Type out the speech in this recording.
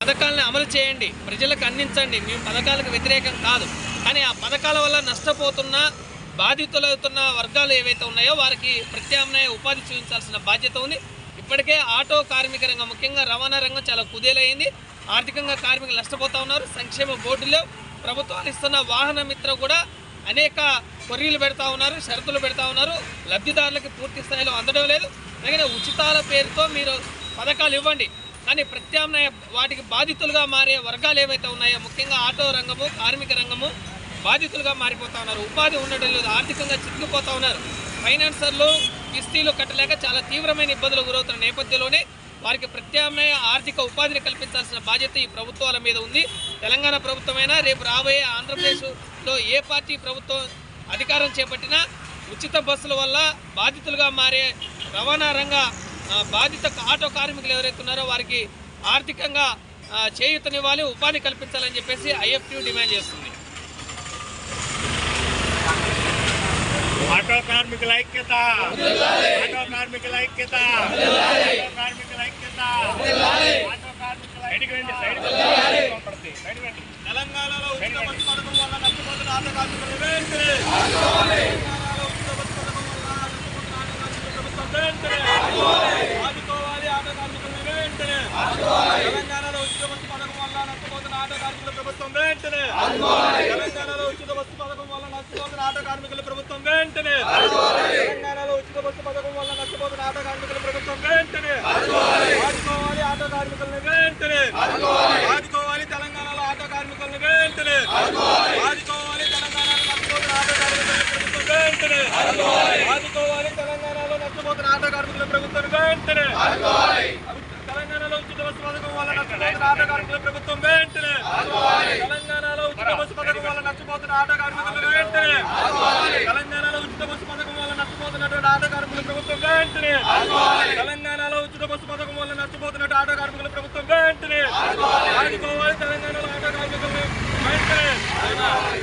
పథకాలను అమలు చేయండి. ప్రజలకు అందించండి. మేము పథకాలకు వ్యతిరేకం కాదు. కానీ ఆ పథకాల వల్ల నష్టపోతున్న బాధితులవుతున్న వర్గాలు ఏవైతే ఉన్నాయో వారికి ప్రత్యామ్నాయ ఉపాధి చూపించాల్సిన బాధ్యత ఉంది. ఇప్పటికే ఆటో కార్మిక రంగం ముఖ్యంగా రవాణా రంగం చాలా కుదేలైంది. ఆర్థికంగా కార్మికులు నష్టపోతూ ఉన్నారు. సంక్షేమ బోర్డులో ప్రభుత్వాలు ఇస్తున్న వాహన మిత్ర కూడా అనేక కొర్రీలు పెడతా ఉన్నారు షరతులు పెడతా ఉన్నారు. లబ్ధిదారులకు పూర్తి స్థాయిలో అందడం లేదు. అలాగే ఉచితాల పేరుతో మీరు పథకాలు ఇవ్వండి. కానీ ప్రత్యామ్నాయ వాటికి బాధితులుగా మారే వర్గాలు ఏవైతే ఉన్నాయో ముఖ్యంగా ఆటో రంగము కార్మిక రంగము బాధితులుగా మారిపోతా ఉన్నారు. ఉపాధి ఉండడం లేదు ఆర్థికంగా చిక్కుపోతా ఉన్నారు. ఫైనాన్సర్లు కిస్తీలు కట్టలేక చాలా తీవ్రమైన ఇబ్బందులు గురవుతున్న నేపథ్యంలోనే వారికి ప్రత్యామ్నాయ ఆర్థిక ఉపాధిని కల్పించాల్సిన బాధ్యత ఈ ప్రభుత్వాల మీద ఉంది. తెలంగాణ ప్రభుత్వమైనా రేపు రాబోయే ఆంధ్రప్రదేశ్లో ఏ పార్టీ ప్రభుత్వం అధికారం చేపట్టినా ఉచిత బస్సుల వల్ల బాధితులుగా మారే రవాణా రంగ బాధిత ఆటో కార్మికులు ఎవరైతే ఉన్నారో వారికి ఆర్థికంగా చేయూతనివ్వాలి ఉపాధి కల్పించాలని చెప్పేసి ఐఎఫ్టీ డిమాండ్ చేస్తుంది. ఆటో కార్మికుల ఐక్యత! ఆటో కార్మికుల ఐక్యత! ఆటో కార్మికుల ఐక్యత ఆటో కార్మికుల ఐక్యత తెలంగాణలో ఉచిత బస్సు పథకం వల్ల నష్టపోతున్న ఆటో కార్మికులు వెంటనే తెలంగాణలో ఉచిత బస్సు ఆటో కార్మికులు ప్రభుత్వం తెలంగాణలో ఉచిత బస్సు పథకం వల్ల నష్టపోతున్న ఆటో కార్మికుల ప్రభుత్వం వెంటనే తెలంగాణలో ఉచిత బస్సు పథకం వల్ల నష్టపోతున్న ఆటో కార్మికుల ప్రభుత్వం వెంటనే తెలంగాణలో ఉచిత బస్సు పథకం వల్ల నష్టపోతున్న ఆటో కార్మికుల ప్రభుత్వం వెంటనే ఆదుకోవాలి ఆటో కార్మికులను వెంటనే ఆదుకోవాలి తెలంగాణలో ఆటో కార్మికులను వెంటనే ఆదుకోవాలి తెలంగాణలో నష్టపోతున్న ఆటో కార్మికుల ప్రభుత్వం వెంటనే ఆదుకోవాలి తెలంగాణలో నష్టపోతున్న ఆటో కార్మికుల ప్రభుత్వం వెంటనే తెలంగాణలో ఉచిత బస్సు పథకం వల్ల నష్టపోతున్న ఆటో కార్మికుల ప్రభుత్వం వెంటనే తెలంగాణలో ఉచిత బస్సు పథకం వల్ల నష్టపోతున్న ఆటో కార్మికులు వెంటనే తెలంగాణలో ఉచిత బస్సు పథకం వల్ల నష్టపోతున్నటువంటి ఆటో కార్మికుల ప్రభుత్వం వెంటనే తెలంగాణలో